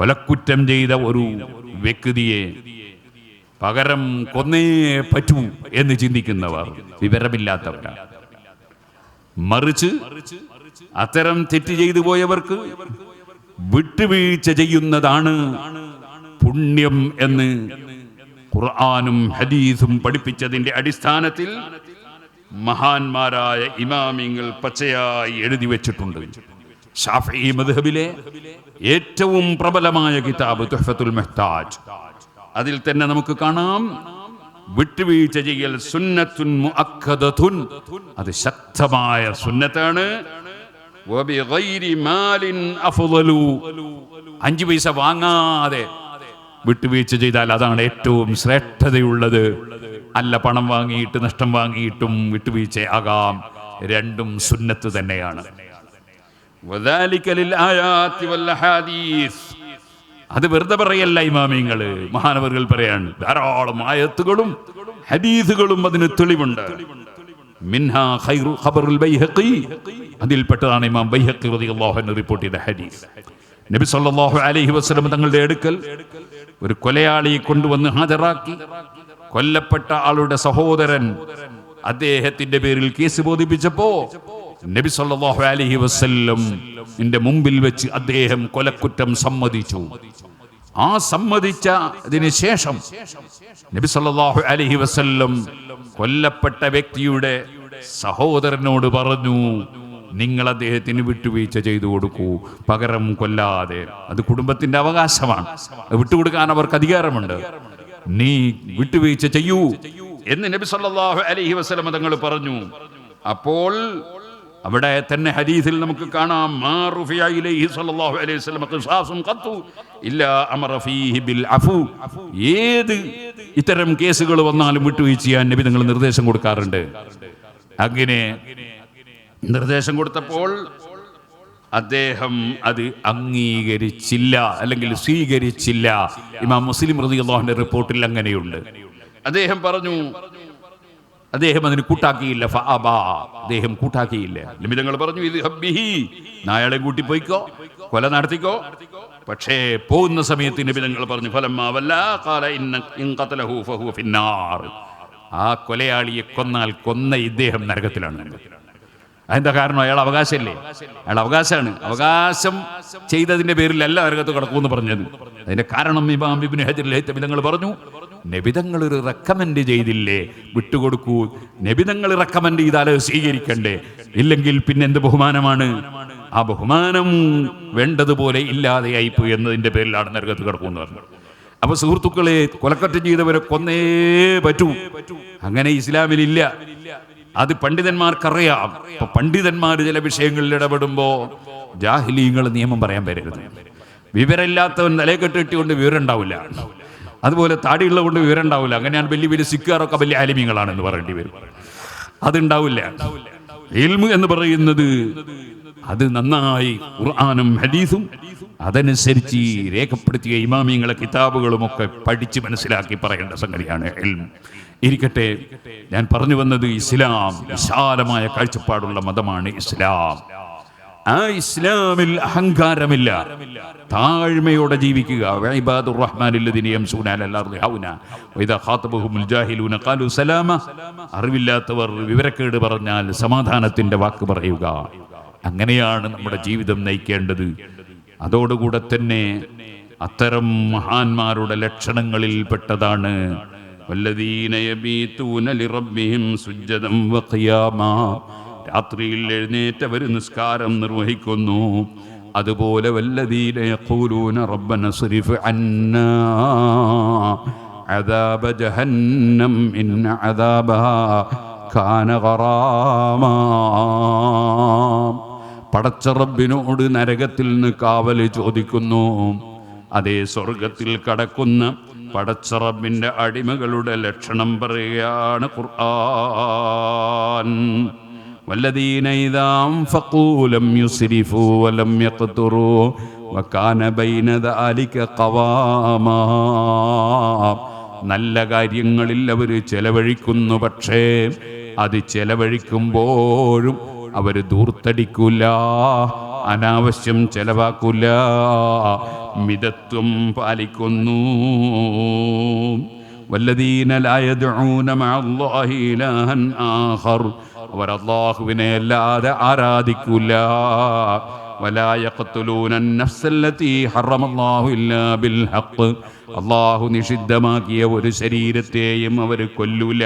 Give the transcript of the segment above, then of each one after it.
കൊലക്കുറ്റം ചെയ്ത ഒരു വ്യക്തിയെ പകരം കൊന്നേ പറ്റൂ എന്ന് ചിന്തിക്കുന്നവർ വിവരമില്ലാത്തവരാണ് മറിച്ച് അത്തരം തെറ്റ് ചെയ്തു പോയവർക്ക് വിട്ടുവീഴ്ച ചെയ്യുന്നതാണ് പുണ്യം എന്ന് ഖുർആാനും ഹദീസും പഠിപ്പിച്ചതിന്റെ അടിസ്ഥാനത്തിൽ മഹാന്മാരായ ഇമാമിങ്ങൾ പച്ചയായി എഴുതി വെച്ചിട്ടുണ്ട്. ഷാഫി മദ്ഹബിലെ ഏറ്റവും പ്രബലമായ കിതാബ് തുഹഫത്തുൽ മെഹ്താജ്. അതിൽ തന്നെ നമുക്ക് കാണാം വിട്ടുവീഴ്ച ചെയ്യൽ സുന്നത്തുൻ മുഅക്കദതുൻ അത് ശക്തമായ സുന്നത്താണ്. അഞ്ചു മാലിൻ അഞ്ച് പൈസ വാങ്ങാതെ വിട്ടുവീഴ്ച ചെയ്താൽ അതാണ് ഏറ്റവും ശ്രേഷ്ഠതയുള്ളത്. അല്ല പണം വാങ്ങിയിട്ട് നഷ്ടം വാങ്ങിയിട്ടും വിട്ടുവീഴ്ച ആകാം രണ്ടും സുന്നത്ത് തന്നെയാണ്. അത് വെറുതെ പറയല്ല ഇമാമിങ്ങൾ. മഹാനവറുകൾ പറയാണ് ധാരാളം ആയത്തുകളും ഹദീസുകളും അതിന് തെളിവുണ്ട്. അതിൽപ്പെട്ടതാണ് ഇമാം ബൈഹക്കി റിപ്പോർട്ട് ചെയ്ത ഹദീസ്. നബി സല്ലല്ലാഹു അലൈഹി വസല്ലം തങ്ങളുടെ അടുക്കൽ ഒരു കൊലയാളിയെ കൊണ്ടുവന്ന് ഹാജരാക്കി. കൊല്ലപ്പെട്ട ആളുടെ സഹോദരൻ അദ്ദേഹത്തിന്റെ പേരിൽ കേസ് ബോധിപ്പിച്ചപ്പോ നബി സല്ലല്ലാഹു അലൈഹി വസല്ലം ന്റെ മുമ്പിൽ വെച്ച് അദ്ദേഹം കൊലക്കുറ്റം സമ്മതിച്ചു. ആ സമ്മതിച്ചതിന് ശേഷം നബി സല്ലല്ലാഹു അലൈഹി വസല്ലം കൊല്ലപ്പെട്ട വ്യക്തിയുടെ സഹോദരനോട് പറഞ്ഞു നിങ്ങൾ അദ്ദേഹത്തിന് വിട്ടുവീഴ്ച ചെയ്തു കൊടുക്കൂ. പകരം കൊല്ലാതെ. അത് കുടുംബത്തിന്റെ അവകാശമാണ്. വിട്ടുകൊടുക്കാൻ അവർക്ക് അധികാരമുണ്ട്. നീ വിട്ടുവീഴ്ച ചെയ്യൂ. എന്ന് നബി സല്ലല്ലാഹു അലൈഹി വസല്ലം തങ്ങൾ പറഞ്ഞു. അപ്പോൾ അവിടെ തന്നെ ഹദീസിൽ നമുക്ക് കാണാം ഏത് ഇത്തരം കേസുകൾ വന്നാലും വിട്ടുവീഴ്ച ചെയ്യാൻ നബി നിങ്ങൾ നിർദ്ദേശം കൊടുക്കാറുണ്ട്. അങ്ങനെ നിർദ്ദേശം കൊടുത്തപ്പോൾ അദ്ദേഹം അത് അംഗീകരിച്ചില്ല അല്ലെങ്കിൽ സ്വീകരിച്ചില്ല. ഇമാം മുസ്ലിം റളിയല്ലാഹുവിന്റെ റിപ്പോർട്ടിൽ അങ്ങനെയുണ്ട്. അദ്ദേഹം പറഞ്ഞു അദ്ദേഹം അതിന് കൂട്ടാക്കിയില്ല. അദ്ദേഹം കൂട്ടാക്കിയില്ല. നിമിതങ്ങൾ പറഞ്ഞു ഇത് ഹബ്ബിഹി. നായാളെ കൂട്ടി പോയിക്കോ കൊല നടത്തിക്കോ. പക്ഷേ പോകുന്ന സമയത്ത് ലിമിതങ്ങൾ പറഞ്ഞു ഫലമാവല്ല കാല ഇന്ന ഇൻ ഖതലഹു ഫഹുവ ഫിന്നാർ. ആ കൊലയാളിയെ കൊന്നാൽ കൊന്ന ഇദ്ദേഹം നരകത്തിലാണ്. അതിന്റെ കാരണം? അയാൾ അവകാശമല്ലേ അയാൾ അവകാശമാണ്. അവകാശം ചെയ്തതിന്റെ പേരിലല്ല നരകത്ത് കിടക്കുമെന്ന് പറഞ്ഞത്. അതിന്റെ കാരണം ഇമാം ബിബിൻ ഹജർ തങ്ങൾ പറഞ്ഞു നബിതങ്ങൾ ഒരു റെക്കമെൻഡ് ചെയ്തില്ലേ? വിട്ടുകൊടുക്കൂ. നബിതങ്ങൾ റെക്കമെൻഡ് ചെയ്താൽ സ്വീകരിക്കണ്ടേ? ഇല്ലെങ്കിൽ പിന്നെ എന്ത് ബഹുമാനമാണ്? ആ ബഹുമാനം വേണ്ടതുപോലെ ഇല്ലാതെയായി പോയി എന്നതിന്റെ പേരിലാണ് നരകത്ത് കിടക്കുമെന്ന് പറഞ്ഞു. അപ്പൊ സുഹൃത്തുക്കളെ കൊലക്കറ്റം ചെയ്തവരെ കൊന്നേ പറ്റൂ. അങ്ങനെ ഇസ്ലാമിൽ ഇല്ല അത് പണ്ഡിതന്മാർക്കറിയാം. അപ്പൊ പണ്ഡിതന്മാർ ചില വിഷയങ്ങളിൽ ഇടപെടുമ്പോ ജാഹിലീങ്ങൾ നിയമം പറയാൻ വരരുത്. വിവരമില്ലാത്തവൻ നിലയെ കെട്ടിട്ടുകൊണ്ട് വിവരം ഉണ്ടാവില്ല അതുപോലെ താടിയുള്ള കൊണ്ട് വിവരം ഉണ്ടാവില്ല അങ്ങനെയാണ് വലിയ വലിയ സിക്കാറൊക്കെ വലിയ ആലിമ്യങ്ങളാണെന്ന് പറയേണ്ടി വരും. അതുണ്ടാവില്ല. ഇൽമു എന്ന് പറയുന്നത് അത് നന്നായി ഖുർആാനും ഹദീസും അതനുസരിച്ച് രേഖപ്പെടുത്തിയ ഇമാമിയങ്ങളെ കിതാബുകളും ഒക്കെ പഠിച്ച് മനസ്സിലാക്കി പറയേണ്ട സംഗതിയാണ് ഇൽമു. ഇരിക്കട്ടെ ഞാൻ പറഞ്ഞു വന്നത് ഇസ്ലാം വിശാലമായ കാഴ്ചപ്പാടുള്ള മതമാണ് ഇസ്ലാം. ആ ഇസ്ലാമിൽ അഹങ്കാരമില്ല. താഴ്മയോടെ ജീവിക്കുക. അറിവില്ലാത്തവർ വിവരക്കേട് പറഞ്ഞാൽ സമാധാനത്തിന്റെ വാക്ക് പറയുക. അങ്ങനെയാണ് നമ്മുടെ ജീവിതം നയിക്കേണ്ടത്. അതോടുകൂടെ തന്നെ അത്തരം മഹാന്മാരുടെ ലക്ഷണങ്ങളിൽ പെട്ടതാണ്. വല്ലദീന യബീതൂന ലിറബ്ബിഹിം വഖിയാമാ. രാത്രിയിൽ എഴുന്നേറ്റവർ നിസ്കാരം നിർവഹിക്കുന്നു. അതുപോലെ വല്ലതീല യഖൂലൂന റബ്ബന സരിഫ് അന്ന. ജഹന്നം ഇന്ന അദാബ കാന ഖറാമാ പടച്ച റബ്ബിനോട് നരകത്തിൽ നിന്ന് കാവൽ ചോദിക്കുന്നു. അതേ സ്വർഗത്തിൽ കടക്കുന്ന പടച്ച റബ്ബിന്റെ അടിമകളുടെ ലക്ഷണം പറയുകയാണ് ഖുർആൻ. والذين إذا أنفقوا لم يسرفوا ولم يقتروا وكان بين ذلك قواما നല്ല കാര്യങ്ങളിൽ അവർ ചെലവഴിക്കുന്നു പക്ഷേ അത് ചെലവഴിക്കുമ്പോഴും അവർ ദൂർത്തടിക്കൂല അനാവശ്യം ചെലവാക്കൂല മിതത്വം പാലിക്കുന്നു വല്ലദീന ലാ അവർ അള്ളാഹുവിനെ അല്ലാതെ ആരാധിക്കൂല അള്ളാഹു നിഷിദ്ധമാക്കിയ ഒരു ശരീരത്തെയും അവർ കൊല്ലൂല.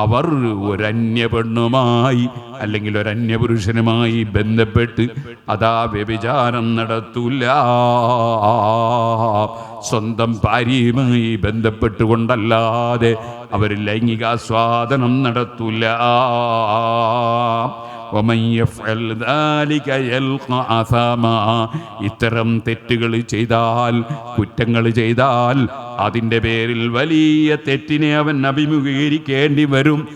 അവർ ഒരന്യ പെണ്ണുമായി അല്ലെങ്കിൽ ഒരന്യ പുരുഷനുമായി ബന്ധപ്പെട്ട് അതാ വ്യഭിചാരം നടത്തൂല. സ്വന്തം ഭാര്യയുമായി ബന്ധപ്പെട്ടുകൊണ്ടല്ലാതെ അവർ ലൈംഗികാസ്വാദനം നടത്തൂല. ഇത്തരം തെറ്റുകൾ ചെയ്താൽ കുറ്റങ്ങൾ ചെയ്താൽ അതിന്റെ പേരിൽ വലിയ തെറ്റിനെ അവൻ അഭിമുഖീകരിക്കേണ്ടി വരും.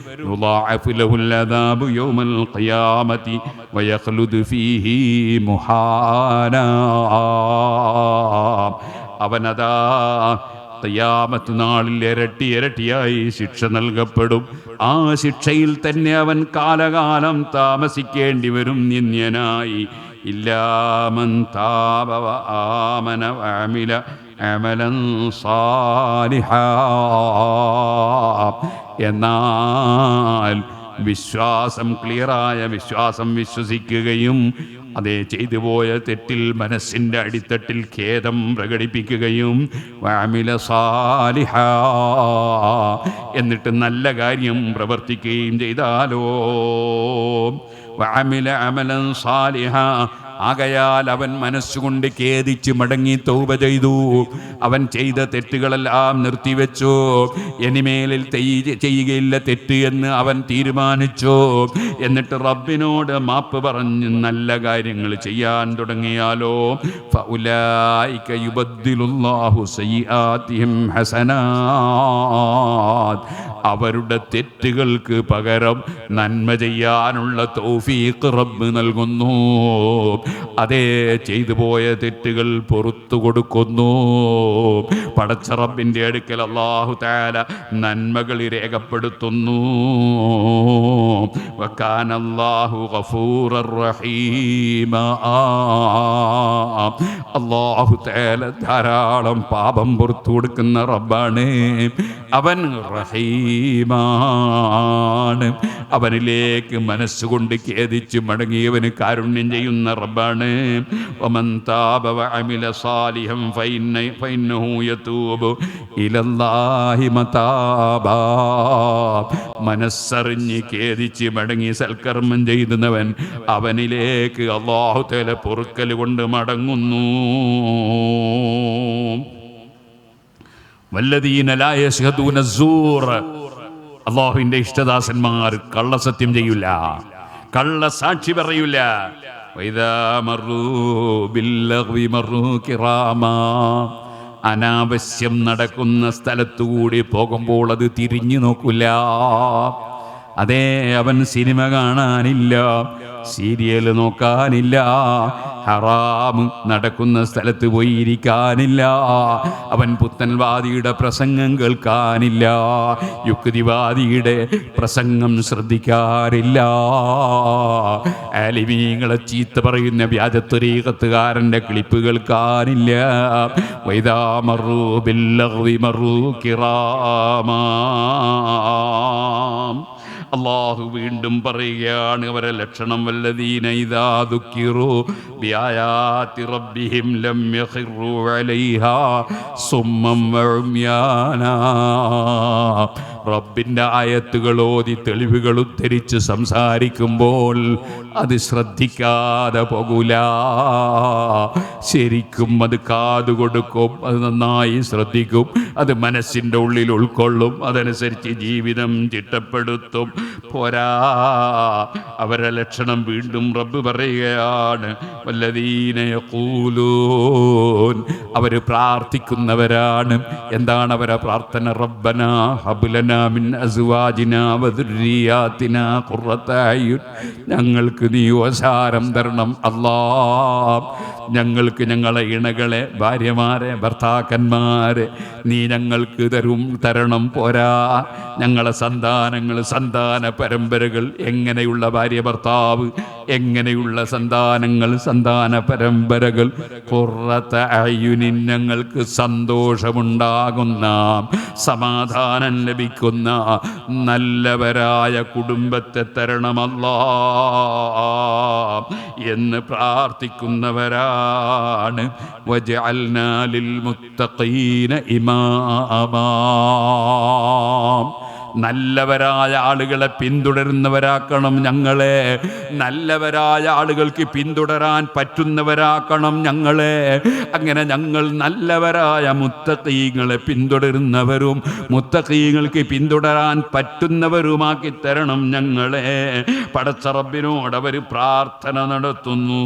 അവനതാ. തയ്യാമത്ത് നാളിൽ ഇരട്ടി ഇരട്ടിയായി ശിക്ഷ നൽകപ്പെടും. ആ ശിക്ഷയിൽ തന്നെ അവൻ കാലകാലം താമസിക്കേണ്ടി വരും നിന്ദ്യനായി. ഇല്ലാമൻ താപവ ആമന അമില അമലൻ സാലിഹ. എന്നാൽ വിശ്വാസം ക്ലിയറായ വിശ്വാസം വിശ്വസിക്കുകയും അതേ ചെയ്തു പോയ തെറ്റിൽ മനസ്സിന്റെ അടിത്തട്ടിൽ ഖേദം പ്രകടിപ്പിക്കുകയും വഅമില സാലിഹ എന്നിട്ട് നല്ല കാര്യം പ്രവർത്തിക്കുകയും ചെയ്താലോ? വഅമില അമലൻ സാലിഹ ആകയാൽ അവൻ മനസ്സുകൊണ്ട് ഖേദിച്ച് മടങ്ങി തൗബ ചെയ്തു. അവൻ ചെയ്ത തെറ്റുകളെല്ലാം നിർത്തിവെച്ചു. ഇനിമേലിൽ ചെയ്യുകയില്ല തെറ്റ് എന്ന് അവൻ തീരുമാനിച്ചു. എന്നിട്ട് റബ്ബിനോട് മാപ്പ് പറഞ്ഞ് നല്ല കാര്യങ്ങൾ ചെയ്യാൻ തുടങ്ങിയാലോ? ഹസനാത്. അവരുടെ തെറ്റുകൾക്ക് പകരം നന്മ ചെയ്യാനുള്ള തൗഫീഖ് റബ്ബ് നൽകുന്നു. അതേ ചെയ്തു പോയ തെറ്റുകൾ പുറത്തു കൊടുക്കുന്നു. പടച്ച റബ്ബിന്റെ അടുക്കൽ അള്ളാഹു താല നന്മകൾ രേഖപ്പെടുത്തുന്നു. വക്കാനല്ലാഹു ഗഫൂറർ റഹീമ. അള്ളാഹു താല ധാരാളം പാപം പുറത്തു കൊടുക്കുന്ന റബ്ബാണ്. അവൻ റഹീമാണ്. അവനിലേക്ക് മനസ്സുകൊണ്ട് ഖേദിച്ച് മടങ്ങിയവന് കാരുണ്യം ചെയ്യുന്ന റബ്ബാണ്. വഅമില സാലിഹം മനസ്സറിഞ്ഞ് ഖേദിച്ച് മടങ്ങി സൽക്കർമ്മം ചെയ്യുന്നവൻ അവനിലേക്ക് അള്ളാഹു തല പൊറുക്കൽ കൊണ്ട് മടങ്ങുന്നു. അള്ളാഹുവിന്റെ ഇഷ്ടദാസന്മാർ കള്ളസത്യം ചെയ്യൂല. കള്ള സാക്ഷി പറയൂല. അനാവശ്യം നടക്കുന്ന സ്ഥലത്തുകൂടി പോകുമ്പോൾ അത് തിരിഞ്ഞു നോക്കില്ല അതേ അവൻ സിനിമ കാണാനില്ല. സീരിയൽ നോക്കാനില്ല. ഹറാം നടക്കുന്ന സ്ഥലത്ത് പോയിരിക്കാനില്ല. അവൻ പുത്തൻവാദിയുടെ പ്രസംഗം കേൾക്കാനില്ല. യുക്തിവാദിയുടെ പ്രസംഗം ശ്രദ്ധിക്കാറില്ല. ആലിമീങ്ങളെ ചീത്ത പറയുന്ന വ്യാജത്വരീകത്തുകാരന്റെ ക്ലിപ്പ് കേൾക്കാനില്ല. വൈതാമറു ബില്ലറു കിറാമാ. അള്ളാഹു വീണ്ടും പറയുകയാണ് അവരെ ലക്ഷണം വല്ലദീന റബ്ബിന്റെ ആയത്തുകൾ ഓതി തെളിവുകൾ ഉദ്ധരിച്ച് സംസാരിക്കുമ്പോൾ അത് ശ്രദ്ധിക്കാതെ പോകൂല. ശരിക്കും അത് കാതു കൊടുക്കും അത് നന്നായി ശ്രദ്ധിക്കും അത് മനസ്സിന്റെ ഉള്ളിൽ ഉൾക്കൊള്ളും അതനുസരിച്ച് ജീവിതം ചിട്ടപ്പെടുത്തും. പോരാ അവരെ ലക്ഷണം വീണ്ടും റബ്ബ് പറയുകയാണ് വല്ലതീനയ യഖൂലൂൻ അവർ പ്രാർത്ഥിക്കുന്നവരാണ്. എന്താണ് അവരെ പ്രാർത്ഥന? റബ്ബന ഹബുലന ഖുർറത ഞങ്ങൾക്ക് നീ വസാരം തരണം അല്ലാ ഞങ്ങൾക്ക് ഞങ്ങളെ ഇണകളെ ഭാര്യമാരെ ഭർത്താക്കന്മാരെ നീ ഞങ്ങൾക്ക് തരും തരണം പോരാ. ഞങ്ങളെ സന്താനങ്ങൾ സന്താന പരമ്പരകൾ എങ്ങനെയുള്ള ഭാര്യ ഭർത്താവ് എങ്ങനെയുള്ള സന്താനങ്ങൾ സന്താന പരമ്പരകൾ. പുറത്തെ അയുനിൻ ഞങ്ങൾക്ക് സന്തോഷമുണ്ടാകുന്ന സമാധാനം ലഭിക്കുന്ന നല്ലവരായ കുടുംബത്തെ തരണമല്ല എന്ന് പ്രാർത്ഥിക്കുന്നവരാണ്. വജഅൽനാ ലിൽ മുത്തഖീന ഇമാമാ. നല്ലവരായ ആളുകളെ പിന്തുടരുന്നവരാക്കണം ഞങ്ങളെ. നല്ലവരായ ആളുകൾക്ക് പിന്തുടരാൻ പറ്റുന്നവരാക്കണം ഞങ്ങളെ. അങ്ങനെ ഞങ്ങൾ നല്ലവരായ മുത്തക്കീങ്ങളെ പിന്തുടരുന്നവരും മുത്തക്കീങ്ങൾക്ക് പിന്തുടരാൻ പറ്റുന്നവരുമാക്കി തരണം ഞങ്ങളെ. പടച്ചറബിനോട് അവർ പ്രാർത്ഥന നടത്തുന്നു.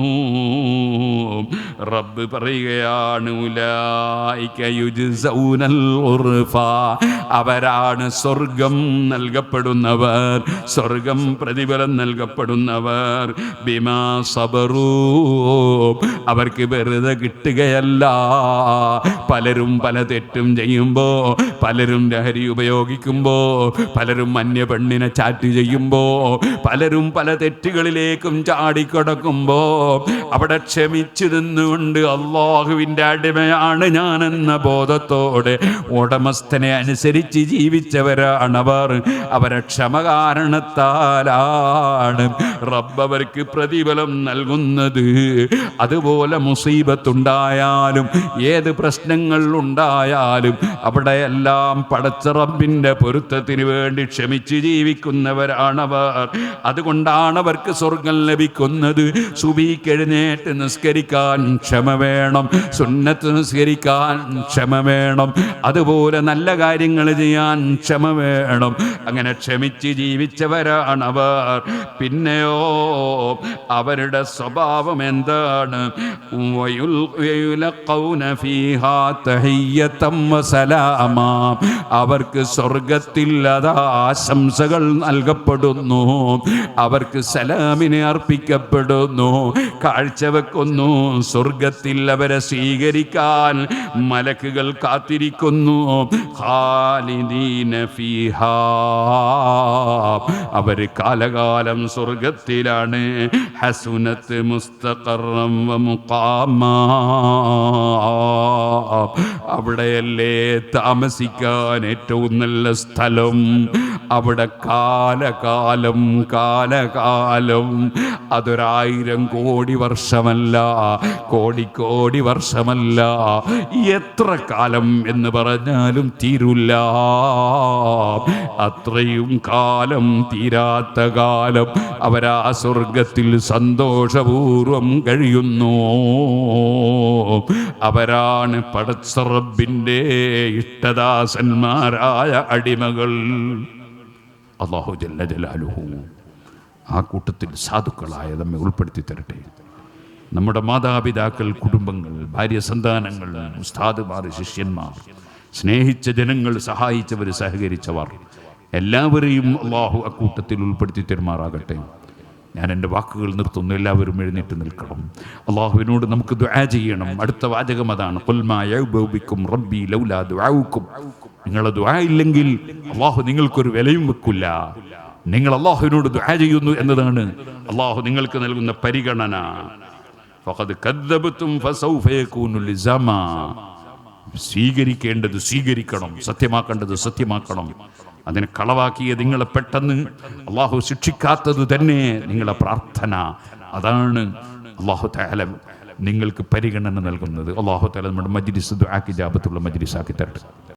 റബ്ബ് പറയുകയാണ്. അവരാണ് സ്വർഗം നൽകപ്പെടുന്നവർ സ്വർഗം പ്രതിഫലം നൽകപ്പെടുന്നവർ. ബിമാ സബറൂ. അവർക്ക് വെറുതെ കിട്ടുകയല്ല. പലരും പല തെറ്റും ചെയ്യുമ്പോൾ പലരും ലഹരി ഉപയോഗിക്കുമ്പോൾ പലരും അന്യ പെണ്ണിനെ ചാറ്റ് ചെയ്യുമ്പോൾ പലരും പല തെറ്റുകളിലേക്കും ചാടിക്കൊടുക്കുമ്പോൾ അവിടെ ക്ഷമിച്ചിരുന്നുകൊണ്ട് അള്ളാഹുവിന്റെ അടിമയാണ് ഞാനെന്ന ബോധത്തോടെ ഉടമസ്ഥനെ അനുസരിച്ച് ജീവിച്ചവരാണവർ അവരെ ക്ഷമ കാരണത്താലാണ് റബ്ബ് അവർക്ക് പ്രതിഫലം നൽകുന്നത്. അതുപോലെ മുസീബത്തുണ്ടായാലും ഏത് പ്രശ്നങ്ങൾ ഉണ്ടായാലും അവിടെയെല്ലാം പടച്ച റബ്ബിന്റെ പൊരുത്തത്തിന് വേണ്ടി ക്ഷമിച്ച് ജീവിക്കുന്നവരാണവർ. അതുകൊണ്ടാണ് അവർക്ക് സ്വർഗം ലഭിക്കുന്നത്. സുബീക്കെഴുന്നേറ്റ് നിസ്കരിക്കാൻ ക്ഷമ വേണം. സുന്നത്ത് നിസ്കരിക്കാൻ ക്ഷമ വേണം. അതുപോലെ നല്ല കാര്യങ്ങൾ ചെയ്യാൻ ക്ഷമ വേണം. അങ്ങനെ ക്ഷമിച്ച് ജീവിച്ചവരാണ് അവർ പിന്നെയോ അവരുടെ സ്വഭാവം എന്താണ്. അവർക്ക് സ്വർഗത്തിൽ അതാ ആശംസകൾ നൽകപ്പെടുന്നു. അവർക്ക് സലാമിനെ അർപ്പിക്കപ്പെടുന്നു. കാഴ്ചവെക്കുന്നു. സ്വർഗത്തിൽ അവരെ സ്വീകരിക്കാൻ മലക്കുകൾ കാത്തിരിക്കുന്നു. ഖാലിദീന ഫീഹാ അവർ കാലകാലം സ്വർഗത്തിലാണ് ഹസുനത്ത് മുസ്തഖറം ومقاما. അവിടെയല്ലേ താമസിക്കാൻ ഏറ്റവും നല്ല സ്ഥലം? അവിടെ കാലകാലം കാലകാലം. അതൊരായിരം കോടി വർഷമല്ല കോടിക്കോടി വർഷമല്ല. എത്ര കാലം എന്ന് പറഞ്ഞാലും തീരില്ല. അത്രയും കാലം തീരാത്ത കാലം അവരാ സ്വർഗത്തിൽ സന്തോഷപൂർവം കഴിയുന്നു. അവരാണ് പടച്ചറബിന്റെ ഇഷ്ടദാസന്മാരായ അടിമകൾ. അള്ളാഹു ജല്ല ജലാലുഹു. ആ കൂട്ടത്തിൽ സാധുക്കളായ നമ്മെ ഉൾപ്പെടുത്തി തരട്ടെ. നമ്മുടെ മാതാപിതാക്കൾ കുടുംബങ്ങൾ ഭാര്യ സന്താനങ്ങൾ ഉസ്താദുമാർ ശിഷ്യന്മാർ സ്നേഹിച്ച ജനങ്ങൾ സഹായിച്ചവർ സഹകരിച്ചവർ എല്ലാവരെയും അള്ളാഹു അക്കൂട്ടത്തിൽ ഉൾപ്പെടുത്തി തരുമാറാകട്ടെ. ഞാൻ എന്റെ വാക്കുകൾ നിർത്തുന്നു എല്ലാവരും എഴുന്നേറ്റ് നിൽക്കണം. അള്ളാഹുവിനോട് നമുക്ക് ദുആ ചെയ്യണം. അടുത്ത വാചകം അതാണ് റബ്ബി ലൗലാ ദുആവുക്കും നിങ്ങളെ ദുആ ഇല്ലെങ്കിൽ അള്ളാഹു നിങ്ങൾക്കൊരു വിലയും വെക്കില്ല. നിങ്ങൾ അള്ളാഹുവിനോട് ദുആ ചെയ്യുന്നു എന്നതാണ് അള്ളാഹു നിങ്ങൾക്ക് നൽകുന്ന പരിഗണന. സ്വീകരിക്കേണ്ടത് സ്വീകരിക്കണം സത്യമാക്കേണ്ടത് സത്യമാക്കണം. അതിനെ കളവാക്കിയ നിങ്ങളെ പെട്ടെന്ന് അള്ളാഹു ശിക്ഷിക്കാത്തത് തന്നെ നിങ്ങളെ പ്രാർത്ഥന. അതാണ് അള്ളാഹു താല നിങ്ങൾക്ക് പരിഗണന നൽകുന്നത്. അള്ളാഹു താല നമ്മുടെ മജ്ലിസ് ദുആക്കി മജ്ലിസ് മജ്ലിസാക്കി തരട്ടെ.